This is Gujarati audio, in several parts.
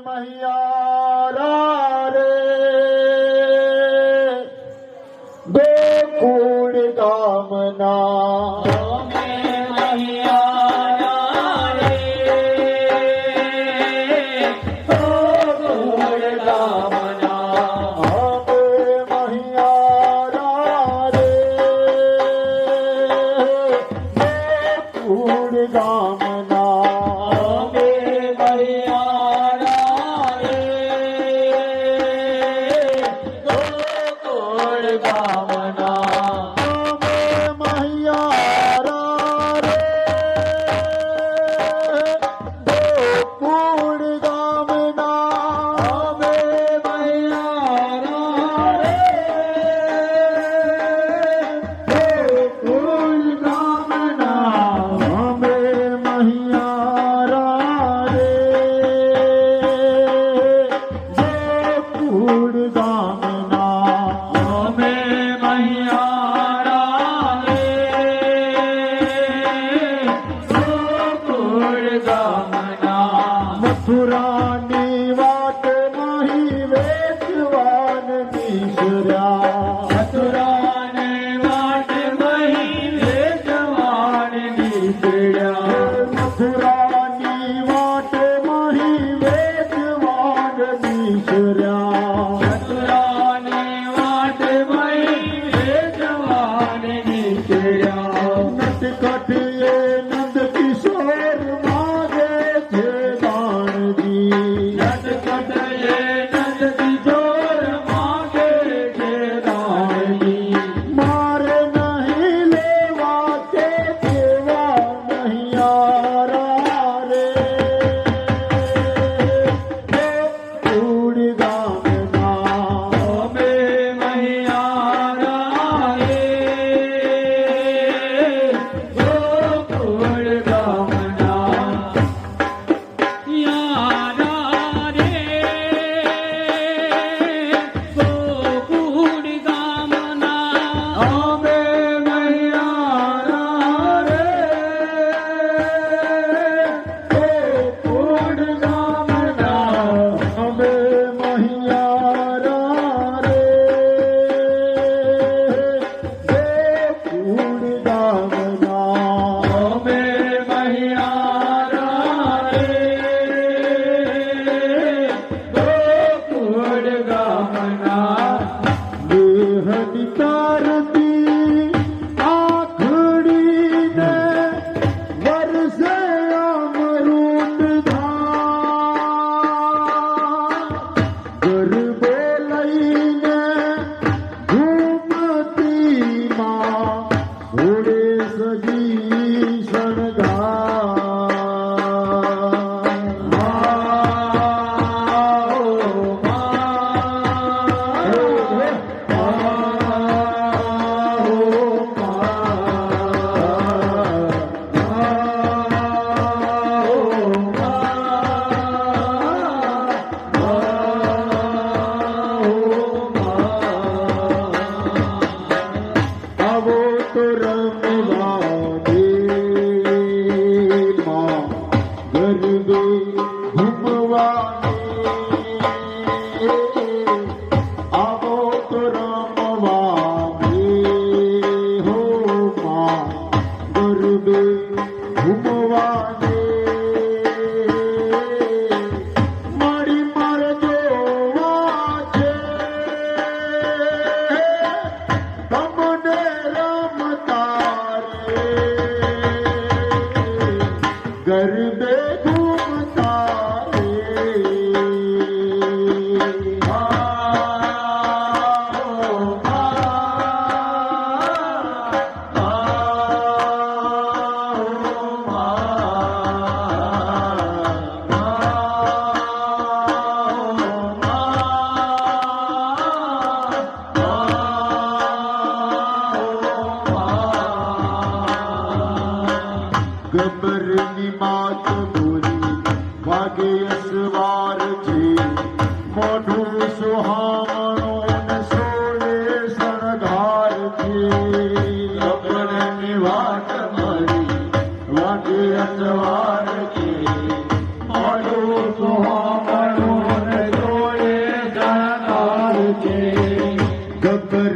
મહિયારા দাও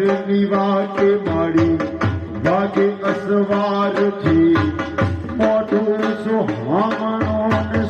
ની વાટ માડી વાગે અસવારથી મોઢું સુહામણો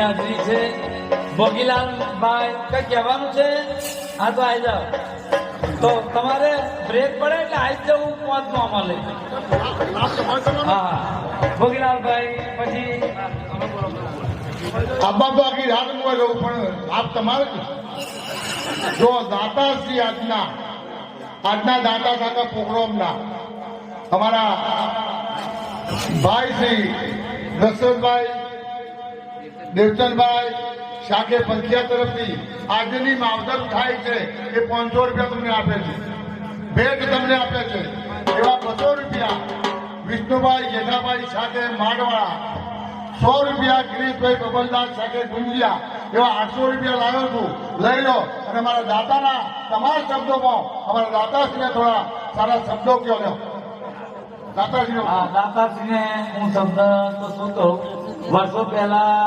હાજરી છે. ભોગીલાલ ભાઈ, કઈ કહેવાનું છે? હા, તો આવી જાઓ. તો તમારે બ્રેક પડે એટલે આવી જવું પાંચ નો મળે હા ભોગીલાલ ભાઈ, પછી આબા તો આખી રાત હું રહું પણ આપ તમારે જો દાતા શ્રી આજના આજના દાતા સાથે પ્રોગ્રામના અમારા ભાઈ શ્રી દશરથભાઈ દેવચંદભાઈ શાખે પંથિયા તરફથી આજની માવજત થાય છે એ પાંચસો રૂપિયા તમને આપે છે. ભેટ તમને આપે છે. એવા બસો રૂપિયા વિષ્ણુભાઈ જેઠાભાઈ સાથે માડવાળા, સો રૂપિયા ગિરીશભાઈ બબલદાસ સાથે ગુંજિયા, એવા આઠસો રૂપિયા લાવ્યો છું. લઈ લો. અને મારા દાતાના તમામ શબ્દોમાં, અમારા દાતાશ્રીને થોડા સારા શબ્દો કહો દાતાશ્રીનો હા શબ્દ. તો શું કહું? વર્ષો પહેલા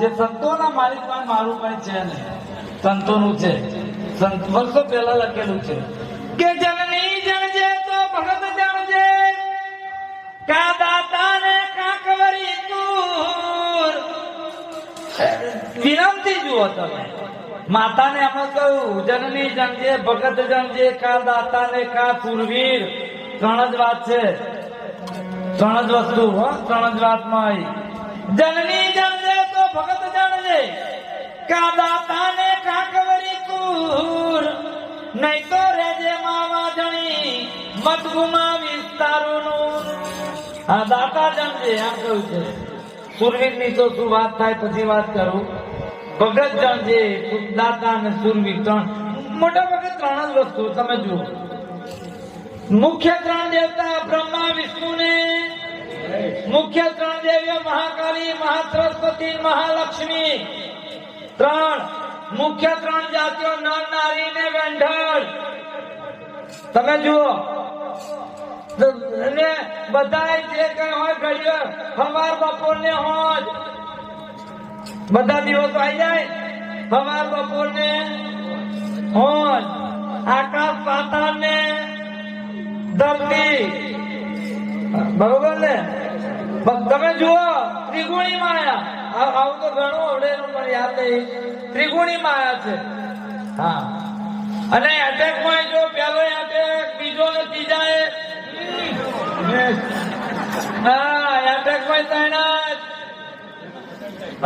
જે સંતોના માલિક પણ મારું પણ છે ને સંતોનું છે. સંત વર્ષો પહેલા લખેલું છે કે જનની જણજે તો ભગત જણજે કા દાતા ને કા કવરી તુર વિનંતી જુઓ તમે. માતાને અમે કહ્યું જનની જણજે ભગત જણજે કા દાતા ને કા સુરવીર ત્રણ જ વાત છે. ત્રણ જ વસ્તુ હો, ત્રણ જ વાતમાં આવી જનની જમજે તો ભગત જાણજે કા દાતા ને કાકવરી કુર. નહીં તો રેજે માવા જણી મત ગુમાવી તારું આ દાતા જણજે આ કહ્યું છે. સુરવીરની તો શું વાત થાય, પછી વાત કરું. ભગત જણજે દાતા અને સુરવીર ત્રણ. મોટા ભાગે ત્રણ જ વસ્તુ, તમે જુઓ. મુખ્ય ત્રણ દેવતા બ્રહ્મા વિષ્ણુ ને મુખ્ય ત્રણ દેવીઓ મહાકાલી મહાસરસ્વતી મહાલક્ષ્મી. ત્રણ. મુખ્ય ત્રણ જાતિઓ નર, નારી ને વેંઢળ. તમે જુઓ. અને બધા જે કઈ હોય ઘડીઓ હવાર, બપોર ને હોજ. બધા દિવસો આવી જાય. હવાર, બપોર ને હોજ. આકાશ પાતાળ ને ધરતી બરોબર ને? તમે જુઓ ત્રિગુણી માયા આવું તો ઘણું આવડે પણ યાદ નહીં. ત્રિગુણી માયા છે. હા. અને એટેકમાં જો પેલો એટેક બીજો ને ત્રીજા એ હા એટેકમાં તૈનાત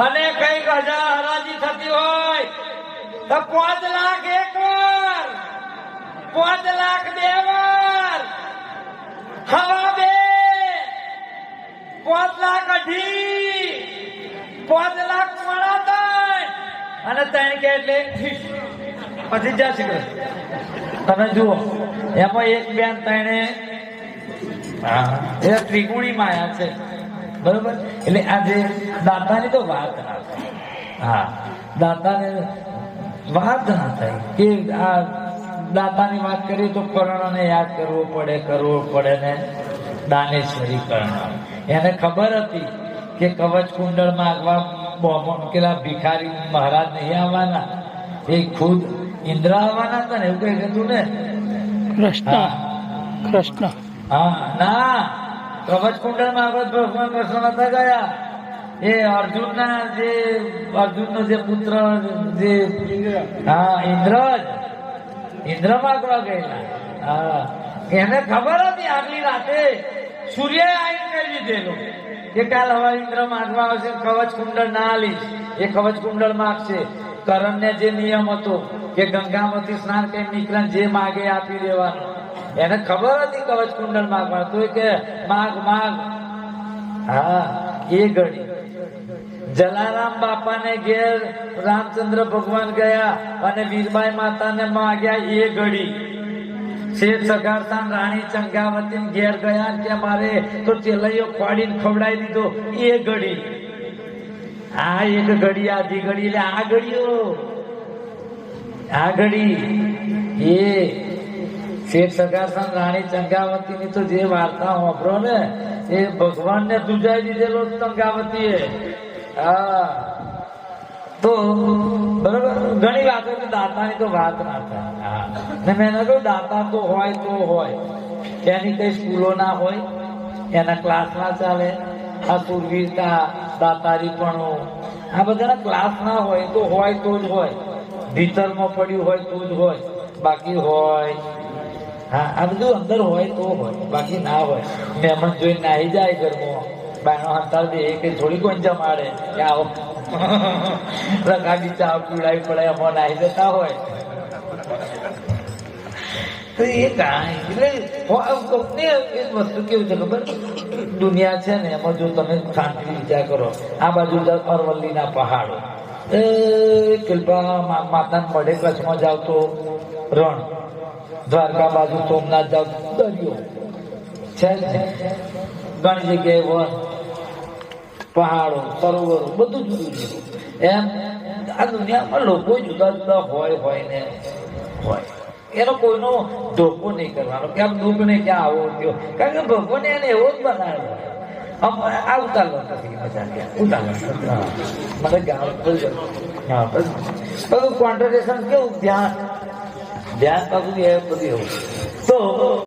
અને કંઈક હજાર હરાજી થતી હોય તો પાંચ લાખ એક વાર પાંચ લાખ બે વાર. હવા બે પાંચ લાખ અઢી પાંચ લાખ પોણા ત્રણ અને ત્રણ કે એટલે પછી જશે તમે જુઓ એમાં એક બેન ત્રણે એ ત્રિગુણી માયા છે. બરોબર? એટલે આજે દાતાની તો વાત ના થાય. હા. દાતાને વાત ના થાય કે આ દાતાની વાત કરીએ તો કર્ણને યાદ કરવો પડે કરવો પડે ને દાનેશ્વરી કર્ણ. એને ખબર હતી કે કવચ કુંડળ માંગવા બોમો મૂકેલા ભિખારી મહારાજ નહીં આવવાના. એ ખુદ ઇન્દ્ર આવવાના હતા ને એવું કઈ હતું ને? કૃષ્ણ. કૃષ્ણ. હા ના. કવચ કુંડળમાં ભગવાન કૃષ્ણ નતા ગયા. એ અર્જુન ના જે અર્જુન નો જે પુત્ર જે હા ઇન્દ્ર ઇન્દ્ર માંગવા ગયેલા. હા. એને ખબર હતી આગલી રાતે સૂર્ય આવીને કહી દીધેલો કે કાલ હવે ઇન્દ્ર માંગવા આવશે, કવચ કુંડળ ના આલીશ. એ કવચ કુંડળ માગશે કરણ ને જે નિયમ હતો કે ગંગામાંથી સ્નાન કરી નીકળે જે માગે આપી દેવાનું. એને ખબર હતી કવચ કુંડળ માગવા તો કે, માગ માગ. હા, એ ઘડી. જલારામ બાપાને ઘેર રામચંદ્ર ભગવાન ગયા અને વીરબાઈ માતાને માગ્યા એ ઘડી. શેઠ સગારસાન રાણી ચંગાવતી ઘેર ગયા કે મારે તો ચેલૈયો ખોડીને ખવડાવી દીધો. એ ઘડી. આ એક ઘડી, આધી ઘડી, એટલે આ ઘડીઓ. આ ઘડી. એ શેઠ સગારતાન રાણી ચંગાવતી ની તો જે વાર્તા વાપરો ને, એ ભગવાન ને દુજાઈ દીધેલો ચંગાવતીએ. હા. તો, બરોબર? ઘણી વાતો દાતાની તો વાત ના થાય. ને મેં કહ્યું, દાતા તો હોય તો હોય. એની કઈ સ્કૂલો ના હોય? એના ક્લાસ ના ચાલે? આ સુરવીરતા, દાતારીપણું. આ બધાના ક્લાસ ના હોય તો હોય તો જ હોય. ભીતરમાં પડ્યું હોય તો જ હોય. બાકી હોય. હા, આ બધું અંદર હોય તો હોય. બાકી ના હોય. મહેમાન જોઈને નાહી જાય ઘરમાં. બાયનો હંતાલ દે કે થોડી કોઈ જમાડે કે આવો. લગાડી ચા પીવડાવી પડે મન આવી જતા હોય. તો એ કાંઈ એટલે કોકને એક વસ્તુ કેવું છે ખબર? દુનિયા છે ને, એમાં જો તમે શાંતિ વિચાર કરો, આ બાજુ અરવલ્લીના પહાડો. એ કૃપા મા- માતાના મળે કચ્છમાં જાવ તો રણ. દ્વારકા બાજુ સોમનાથ જાવ દરિયો. છે ઘણી જગ્યાએ વન. પહાડો, સરોવરો, બધું જુદું જુદું એમ આ દુનિયામાં લોકો જુદા જુદા હોય હોય ને હોય. એનો કોઈનો ધોકો નહીં કરવાનો. કે આમ દુઃખ નહીં ક્યાં આવો થયો? કારણ કે ભગવાને એને એવો જ બનાવ્યો. આમ આ ઉતારવા નથી મજા ઉતારવા મને બસ. બધું કોન્સન્ટ્રેશન કેવું? ધ્યાન. ધ્યાન પાછું એ તો